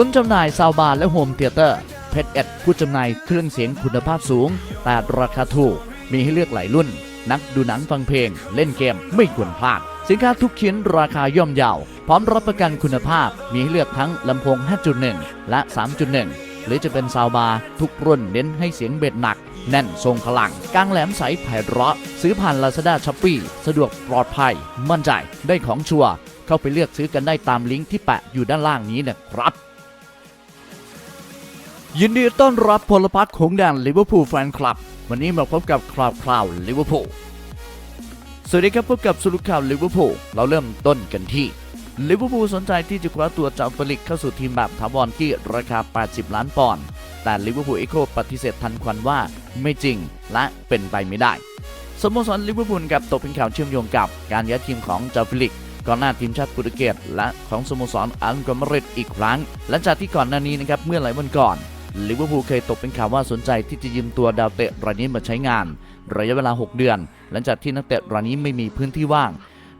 ศูนย์จำหน่ายซาวบาร์และโฮมเทเตอร์เพชรเอ็ดผู้จำหน่ายเครื่องเสียงคุณภาพสูง แต่ราคาถูก มีให้เลือกหลายรุ่น นักดูหนังฟังเพลง เล่นเกมไม่ควรพลาด สินค้าทุกชิ้นราคาย่อมเยาพร้อมรับประกันคุณภาพ มีให้เลือกทั้งลำโพง 5.1 และ 3.1 หรือจะเป็นซาวบาร์ทุกรุ่นเน้นให้เสียงเบ็ดหนัก แน่นทรงพลังกลางแหลมใสไพเราะซื้อผ่าน Lazada s h o p e e สะดวกปลอดภัย มั่นใจได้ของชัวร์เข้าไปเลือกซื้อกันได้ตามลิงก์ที่แปะอยู่ด้านล่างนี้นะครับ ยินดีต้อนรับพลพักของแดนลิเวอร์พูลแฟนคลับ วันนี้มาพบกับคราวคราวลิเวอร์พูลสวัสดีครับพบกับสรุปข่าวลิเวอร์พูลเราเริ่มต้นกันที่ลิเวอร์พูลสนใจที่จะคว้าตัวจาฟลิกเข้าสู่ทีมแบบถาวรที่ราคา 80 ล้านปอนด์แต่ลิเวอร์พูลเอโคปฏิเสธทันควันว่าไม่จริงและเป็นไปไม่ได้สโมสรลิเวอร์พูลกับตกเป็นข่าวเชื่อมโยงกับการย้ายทีมของจาฟลิกก่อนหน้าทีมชาติโปรตุเกสและของสโมสรอัลกอมาริดอีกครั้งหลังจากที่ก่อนหน้านี้นะครับเมื่อหลายวันก่อน ลิเวอร์พูลเคยตกเป็นข่าวว่าสนใจที่จะยืมตัวดาวเตะรายนี้มาใช้งาน ระยะเวลา 6 เดือน หลังจากที่นักเตะรายนี้ไม่มีพื้นที่ว่าง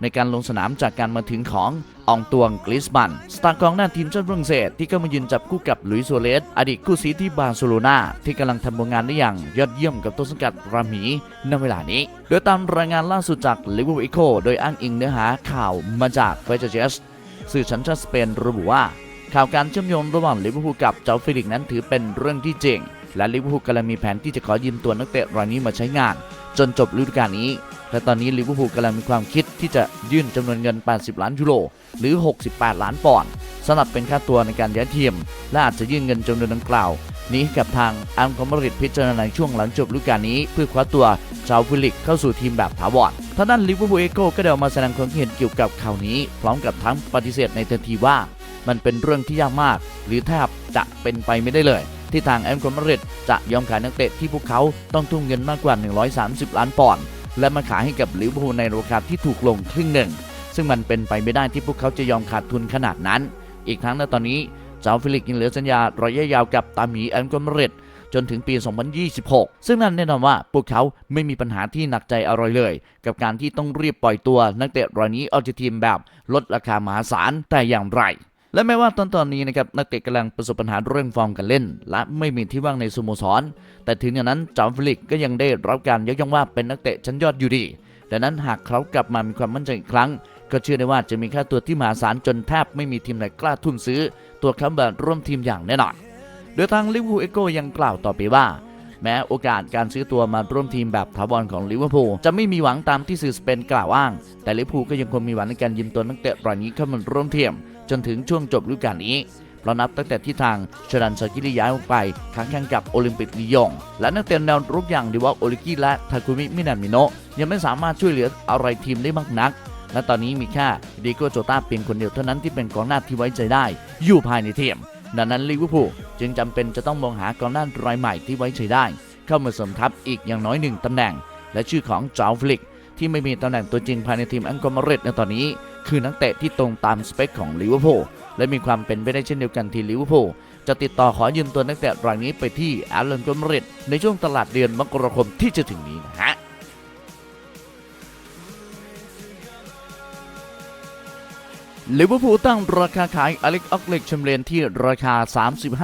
ในการลงสนามจากการมาถึงขององตวงกลิสบันสตาร์กองหน้าทีมชาติฝรั่งเศสที่ก็มายืนจับคู่กับลุยส์โซเลส อดีตคู่ซีที่บาร์เซโลนาที่กำลังทำผลงานได้อย่างยอดเยี่ยมกับต้นสังกัดรามีในเวลานี้ โดยตามรายงานล่าสุดจากลิเวอร์พูลอีโคโดยอ้างอิงเนื้อหาข่าวมาจากเฟเจเจสสื่อสัญชาติสเปนระบุว่า ข่าวการเชื่อมโยงระหว่างลิเวอร์พูลกับเจ้าฟิลิกนั้นถือเป็นเรื่องที่จริง และลิเวอร์พูลกำลังมีแผนที่จะขอยืมตัวนักเตะรายนี้มาใช้งาน จนจบฤดูกาลนี้และตอนนี้ลิเวอร์พูลกำลังมีความคิดที่จะยื่นจำนวนเงิน 80 ล้านยูโรหรือ 68 ล้านปอนด์สำหรับเป็นค่าตัวในการย้ายทีมและอาจจะยื่นเงินจำนวนดังกล่าว นี้กับทางอัลคอมริดพิจารณาในช่วงหลังจบฤดูกาลนี้ เพื่อคว้าตัวชาวฟิลิกเข้าสู่ทีมแบบถาวรท่านั้นลิเวอร์พูลเอโก้ก็ได้ออกมาแสดงความคิดเห็นเกี่ยวกับข่าวนี้ พร้อมกับทั้งปฏิเสธในทันทีว่า มันเป็นเรื่องที่ยากมาก หรือแทบจะเป็นไปไม่ได้เลย ที่ทางแอมคอมริดจะยอมขายนักเตะที่พวกเขาต้องทุ่มเงินมากกว่า 130 ล้านปอนด์และมาขายให้กับลิเวอร์พูลในราคาที่ถูกลงครึ่งหนึ่ง ซึ่งมันเป็นไปไม่ได้ที่พวกเขาจะยอมขาดทุนขนาดนั้น อีกทั้งในตอนนี้เจ้าฟิลิกยังเหลือสัญญาระยะยาวกับตาหมีแอมคอมริดจนถึงปี 2026 ซึ่งนั่นแน่นอนว่าพวกเขาไม่มีปัญหาที่หนักใจอะไรเลย กับการที่ต้องรีบปล่อยตัวนักเตะรายนี้ออกจากทีมแบบลดราคามหาศาลแต่อย่างไร และแม้ว่าตอนตอนนี้นะครับนักเตะกำลังประสบปัญหาเรื่องฟอร์มการเล่น และไม่มีที่ว่างในสโมสร แต่ถึงอย่างนั้นจอมฟิลิกก็ยังได้รับการยกย่องว่าเป็นนักเตะชั้นยอดอยู่ดี ดังนั้นหากเขากลับมามีความมั่นใจอีกครั้ง ก็เชื่อได้ว่าจะมีค่าตัวที่มหาศาลจนแทบไม่มีทีมไหนกล้าทุ่มซื้อ ตัวเขาแบบร่วมทีมอย่างแน่นอนโดยทางลิเวอร์พูลเอโกยังกล่าวต่อไปว่า แม้โอกาสการซื้อตัวมาร่วมทีมแบบถาวรของลิเวอร์พูลจะไม่มีหวังตามที่สื่อสเปนกล่าวอ้าง แต่ลิเวอร์พูลก็ยังคงมีหวังในการยืมตัวนักเตะรายนี้เข้ามาร่วมทีม จนถึงช่วงจบฤดูกาลนี้เพราะนับตั้งแต่ที่ทางชรันซากิริย้ายออกไปค้างแข่งกับโอลิมปิกลียง และนักเตะแนวรุกอย่างดิวอกโอลิกิและทาคุมิมินามิโนะยังไม่สามารถช่วยเหลืออะไรทีมได้มากนัก และตอนนี้มีแค่ดิโกโจตาเพียงคนเดียวเท่านั้นที่เป็นกองหน้าที่ไว้ใจได้ อยู่ภายในทีมดังนั้นลิเวอร์พูลจึงจำเป็นจะต้องมองหากองหน้ารายใหม่ที่ไว้ใจได้ เข้ามาเสริมทัพอีกอย่างน้อยหนึ่งตำแหน่ง และชื่อของจาวฟลิกที่ไม่มีตำแหน่งตัวจริงภายในทีมอังกอมาเรตในตอนนี้ คือนักเตะที่ตรงตามสเปคของลิเวอร์พูลและมีความเป็นไปได้เช่นเดียวกันที่ลิเวอร์พูลจะติดต่อขอยืมตัวนักเตะรายนี้ไปที่อาร์เลนกอมาเรตในช่วงตลาดเดือนมกราคมที่จะถึงนี้นะฮะลิเวอร์พูลตั้งราคาขายอเล็กออกเล็กชมเบรนที่ราคา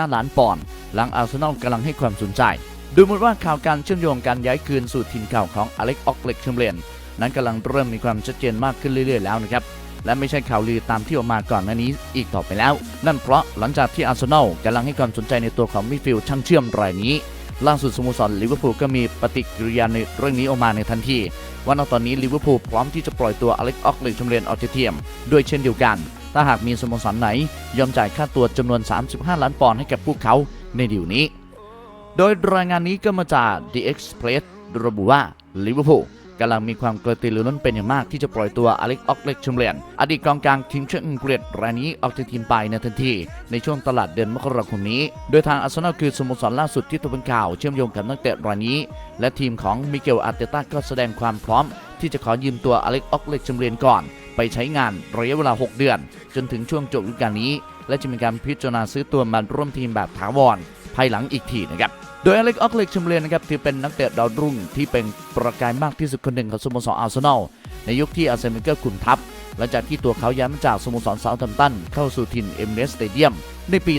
35 ล้านปอนด์หลังอาร์เซนอลกำลังให้ความสนใจ ดูเหมือนว่าข่าวการเชื่อมโยงการย้ายคืนสู่ถิ่นเก่าของอเล็กออกเล็กชมเบรนนั้นกำลังเริ่มมีความชัดเจนมากขึ้นเรื่อยๆแล้วนะครับ และไม่ใช่ข่าวลือตามที่ออกมาก่อนหน้านี้อีกต่อไปแล้ว นั่นเพราะหลังจากที่อาร์เซนอลกำลังให้ความสนใจในตัวของมิดฟิลด์ช่างเชื่อมรายนี้ ล่าสุดสโมสรลิเวอร์พูลก็มีปฏิกิริยาในเรื่องนี้ออกมาในทันทีว่าณตอนนี้ลิเวอร์พูลพร้อมที่จะปล่อยตัวอเล็กออกเล็กแชมเบรนออกจากทียมด้วยเช่นเดียวกัน ถ้าหากมีสโมสรไหน ยอมจ่ายค่าตัวจำนวน 35 ล้านปอนด์ให้กับพวกเขาในดีลนี้ โดยรายงานนี้ก็มาจาก The Express ระบุว่าลิเวอร์พูล กำลังมีความกระตือรือร้นเป็นอย่างมากที่จะปล่อยตัวอเล็กออกเล็กชมเลียนอดีตกองกลางทีมชาติอังกฤษรายนี้ออกจากทีมไปในทันที ในช่วงตลาดเดือนมกราคมนี้ โดยทางอาร์เซนอลคือสโมสรล่าสุดที่ตกเป็นข่าวเชื่อมโยงกับนักเตะรายนี้ และทีมของมิเกลอาร์เตต้าก็แสดงความพร้อม ที่จะขอยืมตัวอเล็กออกเล็กชมเลียนก่อน ไปใช้งานระยะเวลา 6 เดือน จนถึงช่วงจบฤดูกาลนี้ และจะมีการพิจารณาซื้อตัวมาร่วมทีมแบบถาวร ภายหลังอีกทีนะครับโดยอเล็กออกเล็กชมเลียนนะครับถือเป็นนักเตะดาวรุ่งที่เป็นประกายมากที่สุดคนหนึ่งของสโมสรอาร์เซนอลในยุคที่อาร์เซนอลขุนทัพหลังจากที่ตัวเขาย้ายมาจากสโมสรเซาท์แฮมป์ตันเข้าสู่ถิ่นเอ็มเรสสเตเดียมในปี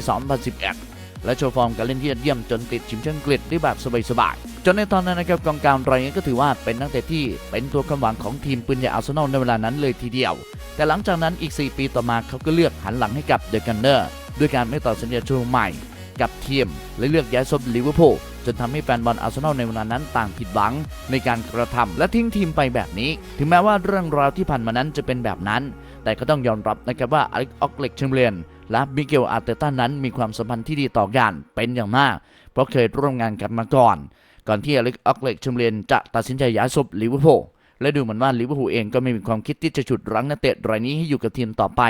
2011 และโชว์ฟอร์มการเล่นที่ยอดเยี่ยมจนติดชิมแชมป์อังกฤษได้แบบสบายๆจนในตอนนั้นนะครับกองกลางรายนี้ก็ถือว่าเป็นนักเตะที่เป็นตัวกำหวังของทีมปืนใหญ่อาร์เซนอลในเวลานั้นเลยทีเดียว แต่หลังจากนั้นอีก 4 ปีต่อมาเขาก็เลือกหันหลังให้กับเดอะกันเนอร์ด้วยการไม่ต่อสัญญาช่วงใหม่ กับทีมและเลือกย้ายซบลิเวอร์พูลจนทำให้แฟนบอลอาร์เซนอลในเวลานั้นต่างผิดหวังในการกระทำและทิ้งทีมไปแบบนี้ ถึงแม้ว่าเรื่องราวที่ผ่านมานั้นจะเป็นแบบนั้น แต่ก็ต้องยอมรับนะครับว่าอเล็กออกเล็กเชมเบียนและมิเกลอาร์เตต้านั้นมีความสัมพันธ์ที่ดีต่อกันเป็นอย่างมาก เพราะเคยร่วมงานกันมาก่อน ก่อนที่อเล็กออกเล็กเชมเบียนจะตัดสินใจย้ายซบลิเวอร์พูล และดูเหมือนว่าลิเวอร์พูลเองก็ไม่มีความคิดที่จะฉุดรั้งนักเตะรายนี้ให้อยู่กับทีมต่อไป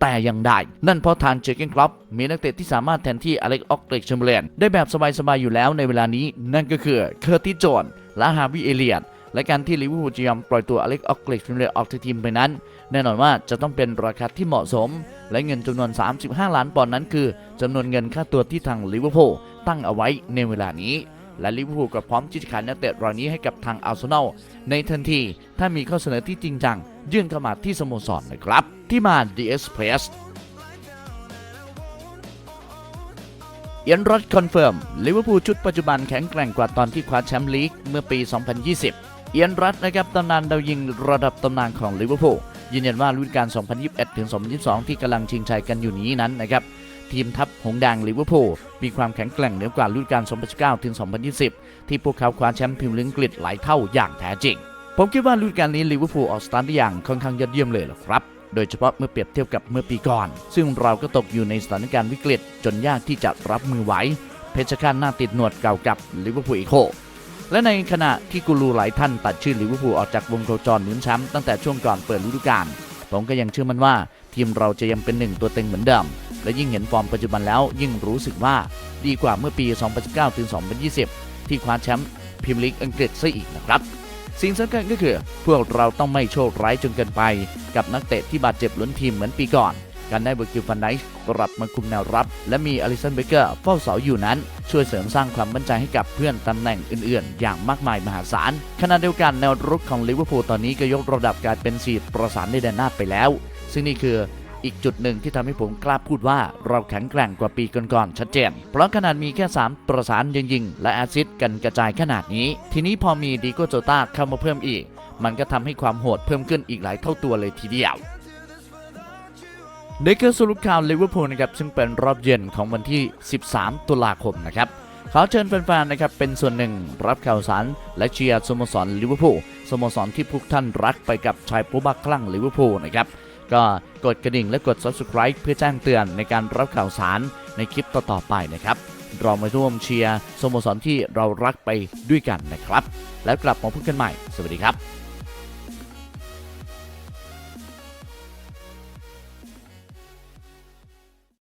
แต่ยังได้ นั่นเพราะทางเจอร์เกนคลับมีนักเตะที่สามารถแทนที่อเล็กออกเล็กเชมเบรียนได้แบบสบายๆอยู่แล้วในเวลานี้ นั่นก็คือเคอร์ติสโจนและฮาวิเอเลียตและการที่ลิเวอร์พูลจะยอมปล่อยตัวอเล็กออกเล็กเชมเบรียนออกจากทีมไปนั้น แน่นอนว่าจะต้องเป็นราคาที่เหมาะสม และเงินจำนวน 35 ล้านปอนด์นั้นคือจำนวนเงินค่าตัวที่ทางลิเวอร์พูลตั้งเอาไว้ในเวลานี้ และลิเวอร์พูลก็พร้อมที่จะขายนักเตะรายนี้ให้กับทางอาร์เซนอลในทันทีถ้ามีข้อเสนอที่จริงจัง ยื่นเข้ามาที่สโมสรนะครับ ที่มา DS Press เอียนรอดคอนเฟิร์มลิเวอร์พูลชุดปัจจุบันแข็งแกร่งกว่าตอนที่คว้าแชมป์ลีกเมื่อปี 2020 เอียนรัตนะครับตำนานดาวยิงระดับตำนานของลิเวอร์พูลยืนยันว่าฤดูกาล2021-2022 ที่กำลังชิงชัยกันอยู่นี้นั้นนะครับ ทีมทัพหงส์แดงลิเวอร์พูลมีความแข็งแกร่งเหนือกว่าฤดูกาล 2019 ถึง 2020 ที่พวกเขาคว้าแชมป์พรีเมียร์ลีกอังกฤษหลายเท่าอย่างแท้จริง ผมคิดว่าฤดูกาลนี้ลิเวอร์พูลออกสตาร์ทได้อย่างค่อนข้างยอดเยี่ยมเลยล่ะครับ โดยเฉพาะเมื่อเปรียบเทียบกับเมื่อปีก่อน ซึ่งเราก็ตกอยู่ในสถานการณ์วิกฤตจนยากที่จะรับมือไหวเพชรฆาตหน้าติดหนวดเก่ากับลิเวอร์พูลอีโคและในขณะที่กูรูหลายท่านตัดชื่อลิเวอร์พูลออกจากวงโคจรลุ้นแชมป์ตั้งแต่ช่วงก่อนเปิดฤดูกาลผมก็ยังเชื่อมั่นว่า ทีมเราจะยังเป็นหนึ่งตัวเต็งเหมือนเดิม และยิ่งเห็นฟอร์มปัจจุบันแล้วยิ่งรู้สึกว่าดีกว่าเมื่อปี 2019ถึง2020 ที่คว้าแชมป์พรีเมียร์ลีกอังกฤษซะอีกนะครับสิ่งสำคัญก็คือ พวกเราต้องไม่โชคร้ายจนเกินไป กับนักเตะที่บาดเจ็บล้นทีมเหมือนปีก่อน การได้เบอร์กิลฟันไดส์กลับมาคุมแนวรับ และมีอลิสันเบเกอร์เฝ้าเสาอยู่นั้น ช่วยเสริมสร้างความมั่นใจให้กับเพื่อนตำแหน่งอื่นๆ อย่างมากมายมหาศาลขณะเดียวกันแนวรุกของลิเวอร์พูลตอนนี้ก็ยกระดับการเป็นสีประสานในแดนหน้าไปแล้ว ซึ่งนี่คืออีกจุดหนึ่งที่ทำให้ผมกล้าพูดว่าเราแข็งแกร่งกว่าปีก่อนๆชัดเจน เพราะขนาดมีแค่ 3 ประสานยิงยิงๆและแอซิสต์กันกระจายขนาดนี้ ทีนี้พอมีดีโกโจตาเข้ามาเพิ่มอีก มันก็ทำให้ความโหดเพิ่มขึ้นอีกหลายเท่าตัวเลยทีเดียวเดกเกอร์สรุปข่าวลิเวอร์พูลนะครับซึ่งเป็นรอบเย็นของวันที่ 13 ตุลาคมนะครับขอเชิญแฟนๆนะครับเป็นส่วนหนึ่งรับข่าวสารและเชียร์สโมสรลิเวอร์พูลสโมสรที่พวกท่านรักไปกับชายผู้บักคลั่งลิเวอร์พูลนะครับ ก็กดกระดิ่งและกด subscribe เพื่อแจ้งเตือนในการรับข่าวสารในคลิปต่อๆไปนะครับเรามาร่วมเชียร์สโมสรที่เรารักไปด้วยกันนะครับ แล้วกลับมาพบกันใหม่ สวัสดีครับ